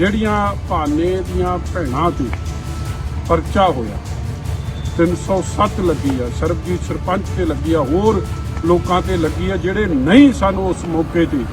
ਜਿਹੜੀਆਂ ਭਾਨੇ ਦੀਆਂ ਭੈਣਾਂ ਤੇ ਪਰਚਾ ਹੋਇਆ 307 ਲੱਗੀ ਆ, ਸਰਬਜੀਤ ਸਰਪੰਚ ਤੇ ਲੱਗੀ ਆ, ਹੋਰ ਲੋਕਾਂ ਤੇ ਲੱਗੀ ਆ, ਜਿਹੜੇ ਨਹੀਂ ਸਾਨੂੰ ਉਸ ਮੌਕੇ ਤੇ।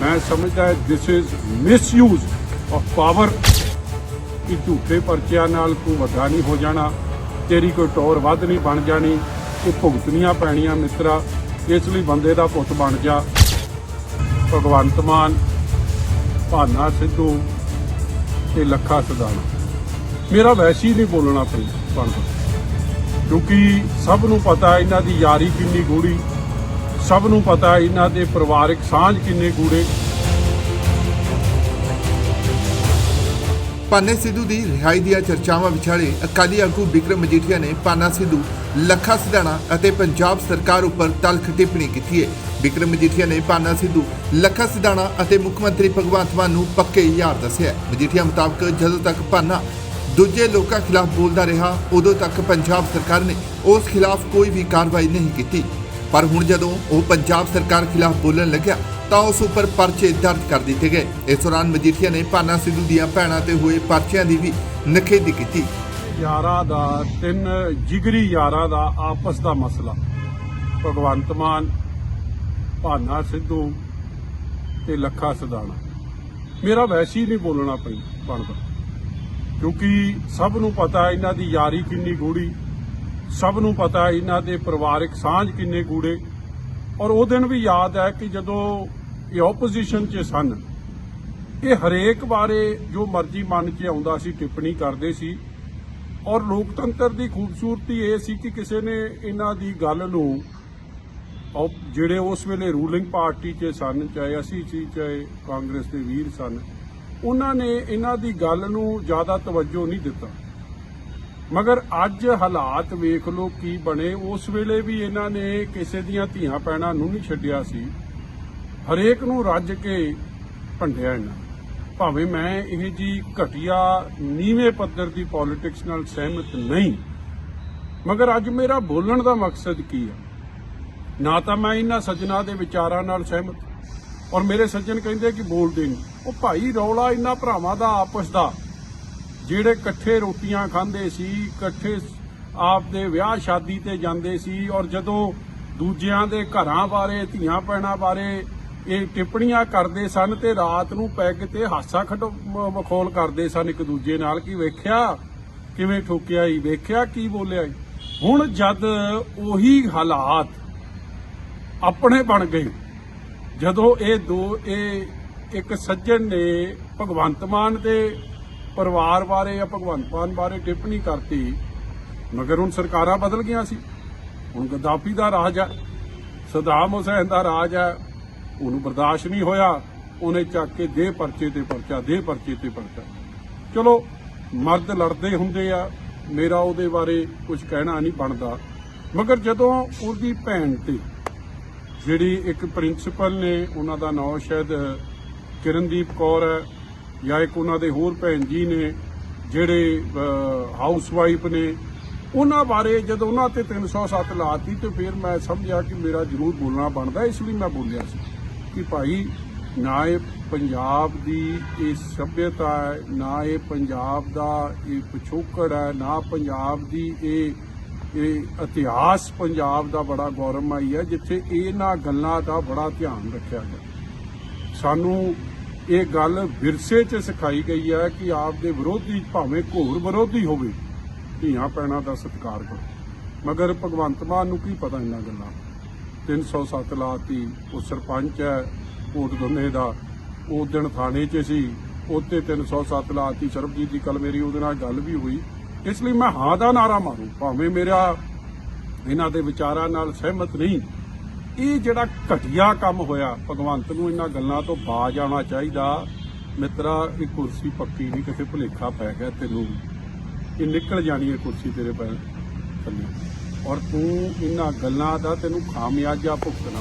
ਮੈਂ ਸਮਝਦਾ this is misuse of power ਕਿ ਝੂਠੇ ਪਰਚਿਆਂ ਨਾਲ ਕੋਈ ਵੱਡਾ ਨਹੀਂ ਹੋ ਜਾਣਾ, ਤੇਰੀ ਕੋਈ ਟੌਰ ਵੱਧ ਨਹੀਂ ਬਣ ਜਾਣੀ ਇਹ ਭੁਗਤਣੀਆਂ ਪੈਣੀਆਂ ਮਿੱਤਰਾ, ਇਸ ਲਈ ਬੰਦੇ ਦਾ ਪੁੱਤ ਬਣ ਜਾ। ਭਗਵੰਤ ਮਾਨ, ਭਾਨਾ ਸਿੱਧੂ ਤੇ ਲੱਖਾ ਸਦਾਣਾ ਮੇਰਾ ਵੈਸੇ ਨਹੀਂ ਬੋਲਣਾ ਪਈ ਬਣਦਾ ਕਿਉਂਕਿ ਸਭ ਨੂੰ ਪਤਾ ਇਹਨਾਂ ਦੀ ਯਾਰੀ ਕਿੰਨੀ ਗੂੜੀ ਸਭ ਨੂੰ ਪਤਾ ਇਹਨਾਂ ਦੇ ਪਰਿਵਾਰਕ ਸਾਂਝ ਕਿੰਨੇ ਗੂੜੇ ਪਾਨੇ ਸਿੱਧੂ ਦੀ ਰਿਹਾਈ ਦੀਆਂ ਚਰਚਾਵਾਂ ਵਿਚਾਲੇ ਅਕਾਲੀ ਆਗੂ ਵਿਕਰਮ ਮਜੀਠੀਆ ਨੇ ਪਾਨਾ ਸਿੱਧੂ, ਲੱਖਾ ਸਿਧਾਣਾ ਅਤੇ ਪੰਜਾਬ ਸਰਕਾਰ ਉੱਪਰ ਤਲਖ ਟਿੱਪਣੀ ਕੀਤੀ ਹੈ ਵਿਕਰਮ ਮਜੀਠੀਆ ਨੇ ਪਾਨਾ ਸਿੱਧੂ, ਲੱਖਾ ਸਿਧਾਣਾ ਅਤੇ ਮੁੱਖ ਮੰਤਰੀ ਭਗਵੰਤ ਮਾਨ ਨੂੰ ਪੱਕੇ ਯਾਰ ਦੱਸਿਆ। ਮਜੀਠੀਆ ਮੁਤਾਬਕ ਜਦੋਂ ਤੱਕ ਪਾਨਾ ਦੂਜੇ ਲੋਕਾਂ ਖਿਲਾਫ ਬੋਲਦਾ ਰਿਹਾ, ਉਦੋਂ ਤੱਕ ਪੰਜਾਬ ਸਰਕਾਰ ਨੇ ਉਸ ਖਿਲਾਫ ਕੋਈ ਵੀ ਕਾਰਵਾਈ ਨਹੀਂ ਕੀਤੀ। ਪਰ ਹੁਣ ਜਦੋਂ ਉਹ ਪੰਜਾਬ ਸਰਕਾਰ ਖਿਲਾਫ ਬੋਲਣ ਲੱਗਿਆ, ਤਾਂ ਉਸ ਉੱਪਰ ਪਰਚੇ ਦਰਜ ਕਰ ਦਿੱਤੇ ਗਏ। ਇਸ ਦੌਰਾਨ ਮਜੀਠੀਆ ਨੇ ਪਾਨਾ ਸਿੱਧੂ ਦੀਆਂ ਭੈਣਾਂ ਤੇ ਹੋਏ ਪਰਚਿਆਂ ਦੀ ਵੀ ਨਖੇਦੀ ਕੀਤੀ। ਯਾਰਾਂ ਦਾ, ਤਿੰਨ ਜਿਗਰੀ ਯਾਰਾਂ ਦਾ ਆਪਸ ਦਾ ਮਸਲਾ। ਭਗਵੰਤ ਮਾਨ ਭਾਨਾ ਸਿੱਧੂ ਤੇ ਲੱਖਾ ਸਦਾਣਾ। ਮੇਰਾ ਵੈਸੇ ਹੀ ਨਹੀਂ ਬੋਲਣਾ ਪਈ, ਬਣਦਾ। ਕਿਉਂਕਿ ਸਭ ਨੂੰ ਪਤਾ ਇਹਨਾਂ ਦੀ ਯਾਰੀ ਕਿੰਨੀ ਗੂੜੀ ਸਭ ਨੂੰ ਪਤਾ ਇਹਨਾਂ ਦੇ ਪਰਿਵਾਰਕ ਸਾਂਝ ਕਿੰਨੇ ਗੂੜੇ ਔਰ ਉਹ ਦਿਨ ਵੀ ਯਾਦ ਹੈ ਕਿ ਜਦੋਂ ਇਹ ਆਪੋਜੀਸ਼ਨ 'ਚ ਸਨ, ਇਹ ਹਰੇਕ ਬਾਰੇ ਜੋ ਮਰਜ਼ੀ ਮਨ 'ਚ ਆਉਂਦਾ ਸੀ, ਟਿੱਪਣੀ ਕਰਦੇ ਸੀ। ਔਰ ਲੋਕਤੰਤਰ ਦੀ ਖੂਬਸੂਰਤੀ ਇਹ ਸੀ ਕਿ ਕਿਸੇ ਨੇ ਇਹਨਾਂ ਦੀ ਗੱਲ ਨੂੰ ਉਹ ਜਿਹੜੇ ਉਸ ਵੇਲੇ ਰੂਲਿੰਗ ਪਾਰਟੀ 'ਚ ਸਨ, ਚਾਹੇ ਅਸੀਂ ਸੀ, ਚਾਹੇ ਕਾਂਗਰਸ ਦੇ ਵੀਰ ਸਨ, ਉਹਨਾਂ ਨੇ ਇਹਨਾਂ ਦੀ ਗੱਲ ਨੂੰ ਜ਼ਿਆਦਾ ਤਵੱਜੋ ਨਹੀਂ ਦਿੱਤਾ। ਮਗਰ ਅੱਜ ਹਾਲਾਤ ਵੇਖ ਲਓ ਕੀ ਬਣੇ। ਉਸ ਵੇਲੇ ਵੀ ਇਹਨਾਂ ਨੇ ਕਿਸੇ ਦੀਆਂ ਧੀਆਂ ਪੈਣਾ ਨੂੰ ਨਹੀਂ ਛੱਡਿਆ ਸੀ। ਹਰੇਕ ਨੂੰ ਰੱਜ ਕੇ ਭੰਡਿਆ ਇਹਨਾਂ ਭਾਵੇਂ ਮੈਂ ਇਹ ਜੀ ਘਟੀਆ ਨੀਵੇਂ ਪੱਧਰ ਦੀ ਪੋਲਿਟਿਕਸ ਨਾਲ ਸਹਿਮਤ ਨਹੀਂ, ਮਗਰ ਅੱਜ ਮੇਰਾ ਬੋਲਣ ਦਾ ਮਕਸਦ ਕੀ ਹੈ ਨਾ ਤਾਂ ਮੈਂ ਇਹਨਾਂ ਸੱਜਣਾ ਦੇ ਵਿਚਾਰਾਂ ਨਾਲ ਸਹਿਮਤ। ਔਰ ਮੇਰੇ ਸੱਜਣ ਕਹਿੰਦੇ ਕਿ ਬੋਲਦੇ ਨਹੀਂ। ਉਹ ਭਾਈ ਰੌਲਾ ਇਹਨਾਂ ਭਰਾਵਾਂ ਦਾ, ਆਪਸ ਦਾ। ਜਿਹੜੇ ਇਕੱਠੇ ਰੋਟੀਆਂ ਖਾਂਦੇ ਸੀ, ਇਕੱਠੇ ਆਪ ਦੇ ਵਿਆਹ ਸ਼ਾਦੀ ਤੇ ਜਾਂਦੇ ਸੀ, ਔਰ ਜਦੋਂ ਦੂਜਿਆਂ ਦੇ ਘਰਾਂ ਬਾਰੇ, ਧੀਆਂ ਪੈਣਾ ਬਾਰੇ ਇਹ ਟਿੱਪਣੀਆਂ ਕਰਦੇ ਸਨ ਤੇ ਰਾਤ ਨੂੰ ਪੈਗ ਤੇ ਹਾਸਾ ਖਟ ਮਖੌਲ ਕਰਦੇ ਸਨ ਇੱਕ ਦੂਜੇ ਨਾਲ ਕਿ ਵੇਖਿਆ ਕਿਵੇਂ ਠੋਕਿਆ ਹੀ ਵੇਖਿਆ ਕੀ ਬੋਲਿਆ ਈ। ਹੁਣ ਜਦ ਉਹੀ ਹਾਲਾਤ ਆਪਣੇ ਬਣ ਗਏ ਜਦੋਂ ਇਹ ਦੋ, ਇਹ ਇੱਕ ਸੱਜਣ ਨੇ ਭਗਵੰਤ ਮਾਨ ਦੇ ਪਰਿਵਾਰ ਬਾਰੇ ਜਾਂ ਭਗਵੰਤ ਮਾਨ ਬਾਰੇ ਟਿੱਪਣੀ ਕਰਤੀ, ਮਗਰ ਹੁਣ ਸਰਕਾਰਾਂ ਬਦਲ ਗਈਆਂ ਸੀ। ਹੁਣ ਗਦਾਫੀ ਦਾ ਰਾਜ ਹੈ, ਸਦਾਮ ਹੁਸੈਨ ਦਾ ਰਾਜ ਹੈ, ਉਹਨੂੰ ਬਰਦਾਸ਼ਤ ਨਹੀਂ ਹੋਇਆ। ਉਹਨੇ ਚੱਕ ਕੇ ਦੇ ਪਰਚੇ ਤੇ ਪਰਚਾ, ਦੇ ਪਰਚੇ ਤੇ ਪਰਚਾ। ਚਲੋ, ਮਰਦ ਲੜਦੇ ਹੁੰਦੇ ਆ, ਮੇਰਾ ਉਹਦੇ ਬਾਰੇ ਕੁਝ ਕਹਿਣਾ ਨਹੀਂ ਬਣਦਾ। ਮਗਰ ਜਦੋਂ ਉਹਦੀ ਭੈਣ ਤੇ ਜਿਹੜੀ ਇੱਕ ਪ੍ਰਿੰਸੀਪਲ ਨੇ ਉਹਨਾਂ ਦਾ ਨਾਮ ਸ਼ਾਇਦ ਕਿਰਨਦੀਪ ਕੌਰ ਹੈ, ਜਾਂ ਇੱਕ ਉਹਨਾਂ ਦੇ ਹੋਰ ਭੈਣ ਜੀ ਨੇ, ਜਿਹੜੇ ਹਾਊਸ ਵਾਈਫ ਨੇ, ਉਹਨਾਂ ਬਾਰੇ ਜਦੋਂ ਉਹਨਾਂ ਤੇ 307 ਲਾਤੀ ਤੇ ਫਿਰ ਮੈਂ ਸਮਝਿਆ ਕਿ ਮੇਰਾ ਜ਼ਰੂਰ ਬੋਲਣਾ ਬਣਦਾ, ਇਸ ਲਈ ਮੈਂ ਬੋਲਿਆ ਸੀ ਕਿ ਭਾਈ, ਨਾ ਇਹ ਪੰਜਾਬ ਦੀ ਇਹ ਸਭਿਅਤਾ ਹੈ, ਨਾ ਇਹ ਪੰਜਾਬ ਦਾ ਇਹ ਪਿਛੋਕੜ ਹੈ, ਨਾ ਪੰਜਾਬ ਦੀ ਇਹ ਇਹ ਇਤਿਹਾਸ ਪੰਜਾਬ ਦਾ ਬੜਾ ਗੌਰਵਮਈ ਹੈ, ਜਿੱਥੇ ਇਹਨਾਂ ਗੱਲਾਂ ਦਾ ਬੜਾ ਧਿਆਨ ਰੱਖਿਆ ਗਿਆ। ਸਾਨੂੰ ਇਹ ਗੱਲ ਵਿਰਸੇ 'ਚ ਸਿਖਾਈ ਗਈ ਹੈ ਕਿ ਆਪ ਦੇ ਵਿਰੋਧੀ, ਭਾਵੇਂ ਘੋਰ ਵਿਰੋਧੀ ਹੋਵੇ, ਧੀਆਂ ਪੈਣਾ ਦਾ ਸਤਿਕਾਰ ਕਰੋ। ਮਗਰ ਭਗਵੰਤ ਮਾਨ ਨੂੰ ਕੀ ਪਤਾ ਇਹਨਾਂ ਗੱਲਾਂ? 307 ਲਾਤੀ, ਉਹ ਸਰਪੰਚ ਹੈ ਕੋਟ ਗੰਨੇ ਦਾ। ਉਹ ਦਿਨ ਥਾਣੇ 'ਚ ਸੀ ਉੱਤੇ 307 ਲਾਤੀ, ਸਰਬਜੀਤ ਦੀ ਕੱਲ ਮੇਰੀ ਉਹਦੇ ਨਾਲ ਗੱਲ ਵੀ ਹੋਈ। ਇਸ ਲਈ ਮੈਂ ਹਾਂ ਦਾ ਨਾਰਾ ਮਾਰੂ, ਭਾਵੇਂ ਮੇਰਾ ਇਹਨਾਂ ਦੇ ਵਿਚਾਰਾਂ ਨਾਲ ਸਹਿਮਤ ਨਹੀਂ। ਇਹ ਜਿਹੜਾ ਘਟੀਆ ਕੰਮ ਹੋਇਆ, ਭਗਵੰਤ ਨੂੰ ਇਹਨਾਂ ਗੱਲਾਂ ਤੋਂ ਬਾਜ ਆਉਣਾ ਚਾਹੀਦਾ। ਮਿੱਤਰਾ, ਇਹ ਕੁਰਸੀ ਪੱਕੀ ਨਹੀਂ ਕਿਤੇ ਭੁਲੇਖਾ ਪੈ ਗਿਆ ਤੈਨੂੰ। ਇਹ ਨਿਕਲ ਜਾਣੀ ਹੈ ਕੁਰਸੀ ਤੇਰੇ ਪੈਰ ਥੱਲੇ। ਔਰ ਤੂੰ ਇਹਨਾਂ ਗੱਲਾਂ ਦਾ ਤੈਨੂੰ ਖਾਮਿਆਜਾ ਭੁਗਤਣਾ।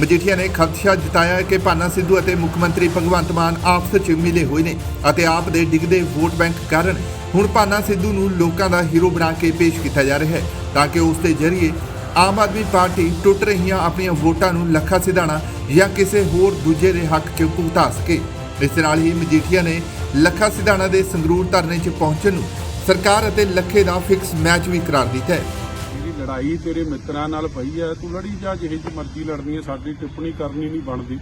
ਮਜੀਠੀਆ ਨੇ ਖਦਸ਼ਾ ਜਤਾਇਆ ਕਿ ਭਾਨਾ ਸਿੱਧੂ ਅਤੇ ਮੁੱਖ ਮੰਤਰੀ ਭਗਵੰਤ ਮਾਨ ਆਪਸ ਵਿੱਚ ਮਿਲੇ ਹੋਏ ਨੇ ਅਤੇ ਆਪ ਦੇ ਡਿੱਗਦੇ ਵੋਟ ਬੈਂਕ ਕਾਰਨ ਹੁਣ ਪਾਨਾ ਸਿੱਧੂ ਨੂੰ ਲੋਕਾਂ ਦਾ ਹੀਰੋ ਬਣਾ ਕੇ ਪੇਸ਼ ਕੀਤਾ ਜਾ ਰਿਹਾ ਹੈ ਤਾਂ ਕਿ ਉਸ ਦੇ ਜ਼ਰੀਏ ਆਮ ਆਦਮੀ ਪਾਰਟੀ ਟੁੱਟ ਰਹੀਆਂ ਆਪਣੀਆਂ ਵੋਟਾਂ ਨੂੰ ਲੱਖਾ ਸਿਧਾਣਾ ਜਾਂ ਕਿਸੇ ਹੋਰ ਦੂਜੇ ਦੇ ਹੱਕ 'ਚ ਭੁਗਤਾ ਸਕੇ। ਇਸ ਨਾਲ ਹੀ ਮਜੀਠੀਆ ਨੇ ਲੱਖਾ ਸਿਧਾਣਾ ਦੇ ਸੰਗਰੂਰ ਧਰਨੇ 'ਚ ਪਹੁੰਚਣ ਨੂੰ ਸਰਕਾਰ ਅਤੇ ਲੱਖੇ ਦਾ ਫਿਕਸ ਮੈਚ ਵੀ ਕਰਾਰ ਦਿੱਤਾ ਹੈ। ਜਿਹੜੀ ਲੜਾਈ ਤੇਰੇ ਮਿੱਤਰਾਂ ਨਾਲ ਪਈ ਹੈ, ਤੂੰ ਲੜੀ ਜਾ, ਜਿਹੇ ਜੀ ਮਰਜ਼ੀ ਲੜਨੀ ਹੈ, ਸਾਡੀ ਟਿੱਪਣੀ ਕਰਨੀ ਨਹੀਂ ਬਣਦੀ।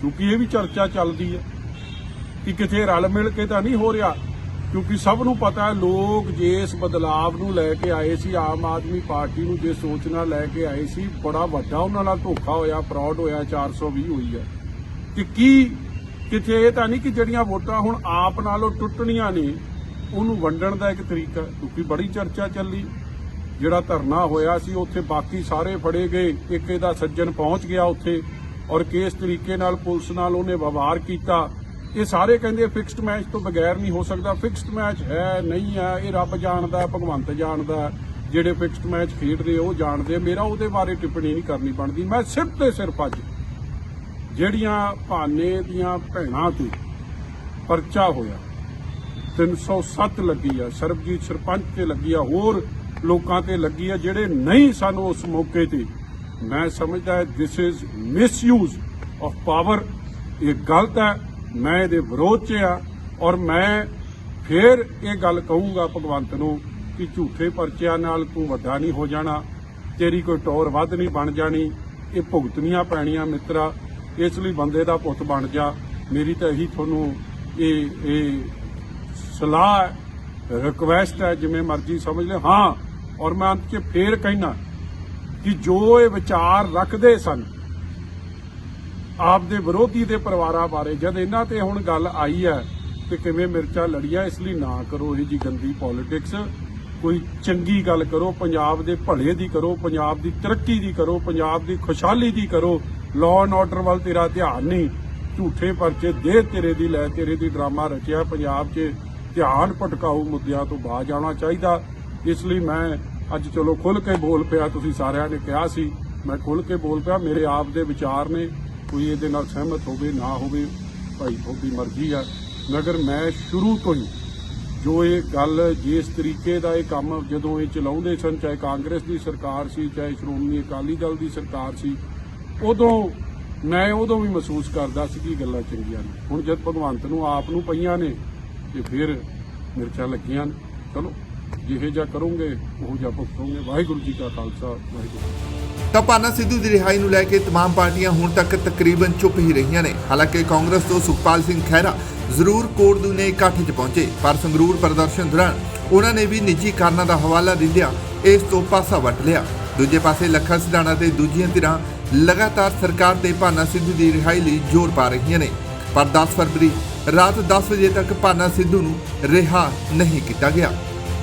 ਕਿਉਂਕਿ ਇਹ ਵੀ ਚਰਚਾ ਚੱਲਦੀ ਹੈ ਕਿ ਕਿਤੇ ਰਲ ਮਿਲ ਕੇ ਤਾਂ ਨਹੀਂ ਹੋ ਰਿਹਾ ਕਿਉਂਕਿ ਸਭ ਨੂੰ ਪਤਾ ਹੈ, ਲੋਕ ਜੇ ਇਸ ਬਦਲਾਵ ਨੂੰ ਲੈ ਕੇ ਆਏ ਸੀ, ਆਮ ਆਦਮੀ ਪਾਰਟੀ ਨੂੰ ਜੇ ਸੋਚ ਨਾਲ ਲੈ ਕੇ ਆਏ ਸੀ, ਬੜਾ ਵੱਡਾ ਉਹਨਾਂ ਨਾਲ ਧੋਖਾ ਹੋਇਆ ਫਰਾਡ ਹੋਇਆ 420 ਹੋਈ ਹੈ। ਕਿ ਕੀ ਕਿਤੇ ਇਹ ਤਾਂ ਨਹੀਂ ਕਿ ਜਿਹੜੀਆਂ ਵੋਟਾਂ ਹੁਣ ਆਪ ਨਾਲੋਂ ਟੁੱਟਣੀਆਂ ਨੇ, ਉਹਨੂੰ ਵੰਡਣ ਦਾ ਇੱਕ ਤਰੀਕਾ ਕਿਉਂਕਿ ਬੜੀ ਚਰਚਾ ਚੱਲੀ, ਜਿਹੜਾ ਧਰਨਾ ਹੋਇਆ ਸੀ, ਉੱਥੇ ਬਾਕੀ ਸਾਰੇ ਫੜੇ ਗਏ, ਇੱਕ ਇਹਦਾ ਸੱਜਣ ਪਹੁੰਚ ਗਿਆ ਉੱਥੇ, ਔਰ ਕਿਸ ਤਰੀਕੇ ਨਾਲ ਪੁਲਿਸ ਨਾਲ ਉਹਨੇ ਵਿਵਹਾਰ ਕੀਤਾ ਇਹ ਸਾਰੇ ਕਹਿੰਦੇ ਫਿਕਸਡ ਮੈਚ ਤੋਂ ਬਗੈਰ ਨਹੀਂ ਹੋ ਸਕਦਾ। ਫਿਕਸਡ ਮੈਚ ਹੈ, ਨਹੀਂ ਹੈ, ਇਹ ਰੱਬ ਜਾਣਦਾ, ਭਗਵੰਤ ਜਾਣਦਾ। ਜਿਹੜੇ ਫਿਕਸਡ ਮੈਚ ਖੇਡਦੇ ਉਹ ਜਾਣਦੇ ਮੇਰਾ ਉਹਦੇ ਬਾਰੇ ਟਿੱਪਣੀ ਨਹੀਂ ਕਰਨੀ ਬਣਦੀ। ਮੈਂ ਸਿਰਫ ਤੇ ਸਿਰਫ ਅੱਜ ਜਿਹੜੀਆਂ ਭਾਨੇ ਦੀਆਂ ਭੈਣਾਂ ਤੇ ਪਰਚਾ ਹੋਇਆ 307 ਲੱਗੀ ਆ, ਸਰਬਜੀਤ ਸਰਪੰਚ ਤੇ ਲੱਗੀ ਆ, ਹੋਰ ਲੋਕਾਂ ਤੇ ਲੱਗੀ ਆ, ਜਿਹੜੇ ਨਹੀਂ ਸਨ ਉਸ ਮੌਕੇ ਤੇ। ਮੈਂ ਸਮਝਦਾ this is misuse of power ਇਹ ਗਲਤ ਹੈ। ਮੈਂ ਇਹਦੇ ਵਿਰੋਧ 'ਚ ਆ ਔਰ ਮੈਂ ਫੇਰ ਇਹ ਗੱਲ ਕਹੂੰਗਾ ਭਗਵੰਤ ਨੂੰ ਕਿ ਝੂਠੇ ਪਰਚਿਆਂ ਨਾਲ ਤੂੰ ਵੱਡਾ ਨਹੀਂ ਹੋ ਜਾਣਾ, ਤੇਰੀ ਕੋਈ ਟੌਰ ਵੱਧ ਨਹੀਂ ਬਣ ਜਾਣੀ, ਇਹ ਭੁਗਤਣੀਆਂ ਪੈਣੀਆਂ ਮਿੱਤਰਾ, ਇਸ ਲਈ ਬੰਦੇ ਦਾ ਪੁੱਤ ਬਣ ਜਾ। ਮੇਰੀ ਤਾਂ ਇਹੀ ਤੁਹਾਨੂੰ ਇਹ ਇਹ ਸਲਾਹ ਹੈ ਰਿਕਵੈਸਟ ਹੈ, ਜਿਵੇਂ ਮਰਜ਼ੀ ਸਮਝ ਲੈ। ਹਾਂ, ਔਰ ਮੈਂ ਅੰਤ 'ਚ ਫੇਰ ਕਹਿਣਾ ਕਿ ਜੋ ਇਹ ਵਿਚਾਰ ਰੱਖਦੇ ਸਨ ਆਪ ਦੇ ਵਿਰੋਧੀ ਦੇ ਪਰਿਵਾਰਾਂ ਬਾਰੇ, ਜਦ ਇਹਨਾਂ ਤੇ ਹੁਣ ਗੱਲ ਆਈ ਹੈ ਕਿ ਕਿਵੇਂ ਮਿਰਚਾਂ ਲੜੀਆਂ, ਇਸ ਲਈ ਨਾ ਕਰੋ ਇਹ ਜੀ ਗੰਦੀ ਪੋਲਿਟਿਕਸ ਕੋਈ ਚੰਗੀ ਗੱਲ ਕਰੋ, ਪੰਜਾਬ ਦੇ ਭਲੇ ਦੀ ਕਰੋ, ਪੰਜਾਬ ਦੀ ਤਰੱਕੀ ਦੀ ਕਰੋ, ਪੰਜਾਬ ਦੀ ਖੁਸ਼ਹਾਲੀ ਦੀ ਕਰੋ। ਲਾਅ ਐਂਡ ਆਰਡਰ ਵੱਲ ਤੇਰਾ ਧਿਆਨ ਨਹੀਂ। ਝੂਠੇ ਪਰਚੇ ਦੇ ਤੇਰੇ ਦੀ, ਲੈ ਤੇਰੇ ਦੀ ਡਰਾਮਾ ਰਚਿਆ। ਪੰਜਾਬ 'ਚ ਧਿਆਨ ਭਟਕਾਊ ਮੁੱਦਿਆਂ ਤੋਂ ਬਾਹਰ ਜਾਣਾ ਚਾਹੀਦਾ। ਇਸ ਲਈ ਮੈਂ ਅੱਜ ਚਲੋ ਖੁੱਲ ਕੇ ਬੋਲ ਪਿਆ, ਤੁਸੀਂ ਸਾਰਿਆਂ ਨੇ ਕਿਹਾ ਸੀ। ਮੈਂ ਖੁੱਲ ਕੇ ਬੋਲ ਪਿਆ, ਮੇਰੇ ਆਪ ਦੇ ਵਿਚਾਰ ਨੇ। ਕੋਈ ਇਹਦੇ ਨਾਲ ਸਹਿਮਤ ਹੋਵੇ, ਨਾ ਹੋਵੇ, ਭਾਈ ਤੁਹਾਡੀ ਮਰਜ਼ੀ ਆ। ਮਗਰ ਮੈਂ ਸ਼ੁਰੂ ਤੋਂ ਹੀ ਜੋ ਇਹ ਗੱਲ ਜਿਸ ਤਰੀਕੇ ਦਾ ਇਹ ਕੰਮ ਜਦੋਂ ਇਹ ਚਲਾਉਂਦੇ ਸਨ, ਚਾਹੇ ਕਾਂਗਰਸ ਦੀ ਸਰਕਾਰ ਸੀ, ਚਾਹੇ ਸ਼੍ਰੋਮਣੀ ਅਕਾਲੀ ਦਲ ਦੀ ਸਰਕਾਰ ਸੀ, ਉਦੋਂ ਮੈਂ ਉਦੋਂ ਵੀ ਮਹਿਸੂਸ ਕਰਦਾ ਸੀ ਕਿ ਗੱਲਾਂ ਚੰਗੀਆਂ ਨੇ। ਹੁਣ ਜਦ ਭਗਵੰਤ ਨੂੰ ਆਪ ਨੂੰ ਪਈਆਂ ਨੇ, ਤੇ ਫਿਰ ਮਿਰਚਾਂ ਲੱਗੀਆਂ ਨੇ। ਚਲੋ। ਜਿਹੇ ਜਿਹਾ ਕਰੋਗੇ ਉਹ ਜਿਹਾ ਭੁਗਤੋਗੇ ਵਾਹਿਗੁਰੂ ਜੀ ਕਾ ਖਾਲਸਾ ਵਾਹਿਗੁਰੂ ਜੀ ਕੀ ਫਤਿਹ। ਤਾਂ ਪਾਨਾ ਸਿੱਧੂ ਦੀ ਰਿਹਾਈ ਨੂੰ ਲੈ ਕੇ तमाम ਪਾਰਟੀਆਂ ਹੁਣ ਤੱਕ ਤਕਰੀਬਨ ਚੁੱਪ ਹੀ ਰਹੀਆਂ ਨੇ ਹਾਲਾਂਕਿ ਕਾਂਗਰਸ ਤੋਂ ਸੁਖਪਾਲ ਸਿੰਘ ਖਹਿਰਾ ਜ਼ਰੂਰ ਕੋਟਦੂ ਨੇ ਇਕੱਠ 'ਚ ਪਹੁੰਚੇ ਪਰ ਸੰਗਰੂਰ ਪ੍ਰਦਰਸ਼ਨ ਦੌਰਾਨ ਉਹਨਾਂ ਨੇ ਵੀ ਨਿੱਜੀ ਕਾਰਨਾਂ ਦਾ ਹਵਾਲਾ ਦਿੰਦਿਆਂ ਇਸ ਤੋਂ ਪਾਸਾ ਵੱਟ ਲਿਆ ਦੂਜੇ ਪਾਸੇ ਲੱਖਾ ਸਿਧਾਣਾ ਤੇ ਦੂਜੀਆਂ ਧਿਰਾਂ ਲਗਾਤਾਰ ਸਰਕਾਰ ਤੇ ਪਾਨਾ ਸਿੱਧੂ ਦੀ ਰਿਹਾਈ ਲਈ ਜ਼ੋਰ ਪਾ ਰਹੀਆਂ ਨੇ ਪਰ 10 ਫਰਵਰੀ ਰਾਤ 10 ਵਜੇ ਤੱਕ ਪਾਨਾ ਸਿੱਧੂ ਨੂੰ ਰਿਹਾ ਨਹੀਂ ਕੀਤਾ ਗਿਆ